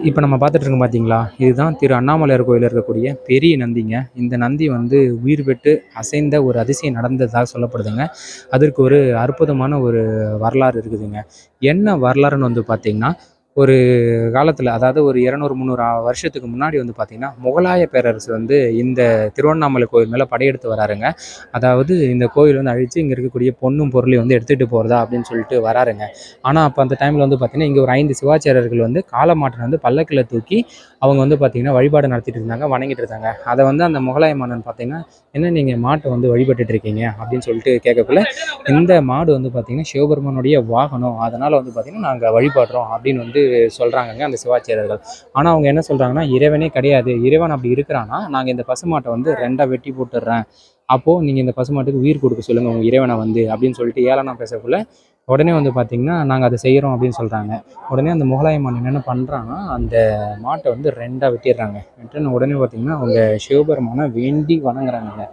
இப்போ நம்ம பார்த்துட்டு இருக்கோம் பார்த்தீங்களா? இதுதான் திரு அண்ணாமலையார் கோயிலில் இருக்கக்கூடிய பெரிய நந்திங்க. இந்த நந்தி வந்து உயிர் பெற்று அசைந்த ஒரு அதிசயம் நடந்ததாக சொல்லப்படுதுங்க. அதற்கு ஒரு அற்புதமான ஒரு வரலாறு இருக்குதுங்க. என்ன வரலாறுன்னு வந்து பார்த்திங்கன்னா ஒரு காலத்தில் அதாவது ஒரு இரநூறு முந்நூறு வருஷத்துக்கு முன்னாடி வந்து பார்த்திங்கன்னா முகலாய பேரரசு வந்து இந்த திருவண்ணாமலை கோயில் மேலே படையெடுத்து வராருங்க. அதாவது இந்த கோயில் வந்து அழித்து இங்கே இருக்கக்கூடிய பொண்ணும் பொருளையும் வந்து எடுத்துகிட்டு போகிறதா அப்படின்னு சொல்லிட்டு வராருங்க. ஆனால் அப்போ அந்த டைமில் வந்து பார்த்திங்கன்னா இங்கே ஒரு ஐந்து சிவாச்சாரியர்கள் வந்து காலமாற்றம் வந்து பல்லக்கில் தூக்கி அவங்க வந்து பார்த்திங்கன்னா வழிபாடு நடத்திட்டு இருந்தாங்க வணங்கிட்டு இருந்தாங்க. அதை வந்து அந்த முகலாய மன்னன் பார்த்திங்கன்னா என்ன நீங்கள் மாட்டை வந்து வழிபட்டுட்டு இருக்கீங்க? அப்படின்னு சொல்லிட்டு கேட்கக்குள்ள இந்த மாடு வந்து பார்த்திங்கன்னா சிவபெருமானுடைய வாகனம். அதனால் வந்து பார்த்திங்கன்னா நாங்கள் வழிபடுறோம் அப்படின்னு வந்து சொல்கிறாங்கங்க அந்த சிவாச்சாரியர்கள் ஆனால் அவங்க என்ன சொல்கிறாங்கன்னா இறைவனே கிடையாது. இறைவன் அப்படி இருக்கிறான்னா நாங்கள் இந்த பசுமாட்டை வந்து ரெண்டாக வெட்டி போட்டுடுறேன் அப்போது நீங்கள் இந்த பசுமாட்டுக்கு உயிர் கொடுக்க சொல்லுங்கள் உங்கள் இறைவனை வந்து அப்படின்னு சொல்லிட்டு ஏளனம் பேசக்குள்ள உடனே வந்து பார்த்திங்கன்னா நாங்கள் அதை செய்கிறோம் அப்படின்னு சொல்கிறாங்க உடனே அந்த முகலாய மன்னன் என்ன பண்ணுறாங்கன்னா அந்த மாட்டை வந்து ரெண்டாக வெட்டிடுறாங்க. வெட்டின உடனே பார்த்திங்கன்னா அவங்க சிவபெருமானை வேண்டி வணங்குறாங்க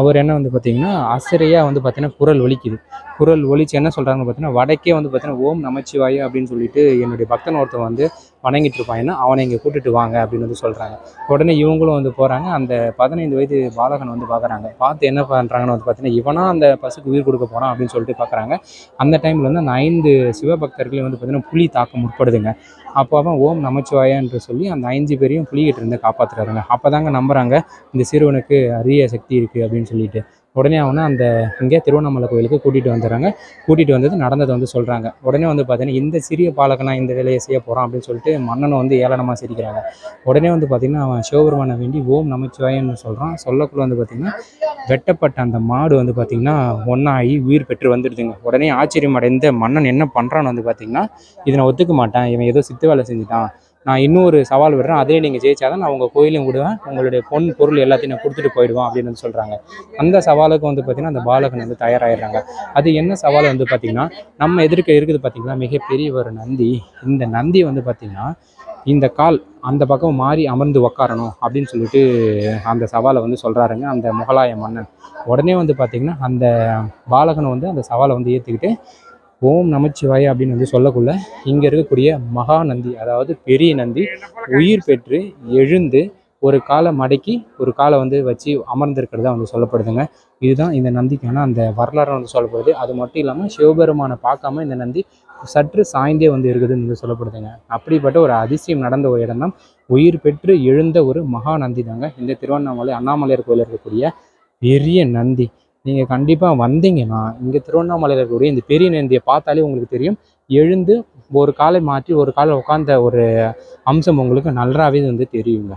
அவர் என்ன வந்து பார்த்திங்கன்னா அசரையாக வந்து பார்த்திங்கன்னா குரல் ஒலிக்குது. குரல் ஒழிச்சு என்ன சொல்கிறாங்கன்னு பார்த்தீங்கன்னா வடக்கே வந்து பார்த்தீங்கன்னா ஓம் நமச்சிவாய அப்படின்னு சொல்லிட்டு என்னுடைய பக்தன் ஒருத்தன் வந்து வணங்கிட்டு இருப்பாங்கன்னா அவனை இங்கே கூட்டிட்டு வாங்க அப்படின்னு வந்து சொல்கிறாங்க உடனே இவங்களும் வந்து போகிறாங்க அந்த பதினைந்து வயது பாலகன் வந்து பார்க்குறாங்க பார்த்து என்ன பண்ணுறாங்கன்னு வந்து பார்த்தீங்கன்னா இவனா அந்த பசுக்கு உயிர் கொடுக்க போகிறான் அப்படின்னு சொல்லிட்டு பார்க்குறாங்க அந்த டைமில் வந்து அந்த ஐந்து சிவபக்தர்களையும் வந்து பார்த்தீங்கன்னா புலி தாக்கம் முற்படுதுங்க. அப்போ அவன் ஓம் நமச்சிவாயா என்று சொல்லி அந்த ஐந்து பேரையும் புலிகிட்டிருந்து காப்பாற்றுறாருங்க அப்போ தாங்க நம்புகிறாங்க இந்த சிறுவனுக்கு அரிய சக்தி இருக்குது அப்படின்னு சொல்லிட்டு. உடனே அவனை அந்த இங்கே திருவண்ணாமலை கோயிலுக்கு கூட்டிகிட்டு வந்துடுறாங்க. கூட்டிகிட்டு வந்தது நடந்ததை வந்து சொல்கிறாங்க உடனே வந்து பார்த்தீங்கன்னா இந்த சிறிய பாலகனா இந்த வேலையை செய்ய போகிறான் அப்படின்னு சொல்லிட்டு மன்னனை வந்து ஏளனமாக சிரிக்கிறாங்க. உடனே வந்து பார்த்திங்கன்னா அவன் சிவபெருமானை வேண்டி ஓம் நமச்சிவாயன்னு சொல்கிறான் சொல்லக்குள்ள வந்து பார்த்திங்கன்னா வெட்டப்பட்ட அந்த மாடு வந்து பார்த்திங்கன்னா ஒன்றாகி உயிர் பெற்று வந்துடுதுங்க. உடனே ஆச்சரியம் அடைந்த மன்னன் என்ன பண்ணுறான்னு வந்து பார்த்திங்கன்னா இதை நான் ஒத்துக்க மாட்டேன். இவன் ஏதோ சித்து வேலை செஞ்சுட்டான். நான் இன்னொரு சவால் விடுறேன். அதே நீங்கள் ஜெயிச்சாதான் நான் உங்கள் கோயிலையும் விடுவேன். உங்களுடைய பொன் பொருள் எல்லாத்தையும் நான் கொடுத்துட்டு போயிடுவேன் அப்படின்னு வந்து சொல்கிறாங்க அந்த சவாலுக்கு வந்து பார்த்திங்கன்னா அந்த பாலகன் வந்து தயாராகிடுறாங்க அது என்ன சவால் வந்து பார்த்திங்கன்னா நம்ம எதிர்க்க இருக்குது பார்த்திங்கன்னா மிகப்பெரிய ஒரு நந்தி. இந்த நந்தி வந்து பார்த்திங்கன்னா இந்த கால் அந்த பக்கம் மாறி அமர்ந்து உக்காரணும் அப்படின்னு சொல்லிட்டு அந்த சவாலை வந்து சொல்கிறாருங்க அந்த முகலாய மன்னன். உடனே வந்து பார்த்திங்கன்னா அந்த பாலகனை வந்து அந்த சவாலை வந்து ஏற்றுக்கிட்டு ஓம் நமச்சிவாய அப்படின்னு வந்து சொல்லக்குள்ள இங்கே இருக்கக்கூடிய மகா நந்தி அதாவது பெரிய நந்தி உயிர் பெற்று எழுந்து ஒரு காலை மடக்கி ஒரு காலை வந்து வச்சு அமர்ந்திருக்கிறதா வந்து சொல்லப்படுதுங்க. இதுதான் இந்த நந்திக்கான அந்த வரலாறு வந்து சொல்லப்படுது அது மட்டும் இல்லாமல் சிவபெருமானை பார்க்காம இந்த நந்தி சற்று சாய்ந்தே வந்து இருக்குதுன்னு வந்து சொல்லப்படுதுங்க. அப்படிப்பட்ட ஒரு அதிசயம் நடந்த ஒரு இடம் தான் உயிர் பெற்று எழுந்த ஒரு மகா நந்தி தாங்க இந்த திருவண்ணாமலை அண்ணாமலையார் கோயில் இருக்கக்கூடிய பெரிய நந்தி. நீங்கள் கண்டிப்பாக வந்தீங்கன்னா இங்கே திருவண்ணாமலையில் இருக்கக்கூடிய இந்த பெரிய நந்தியை பார்த்தாலே உங்களுக்கு தெரியும். எழுந்து ஒரு காலை மாற்றி ஒரு காலை உட்காந்த ஒரு அம்சம் உங்களுக்கு நல்லாவே வந்து தெரியுங்க.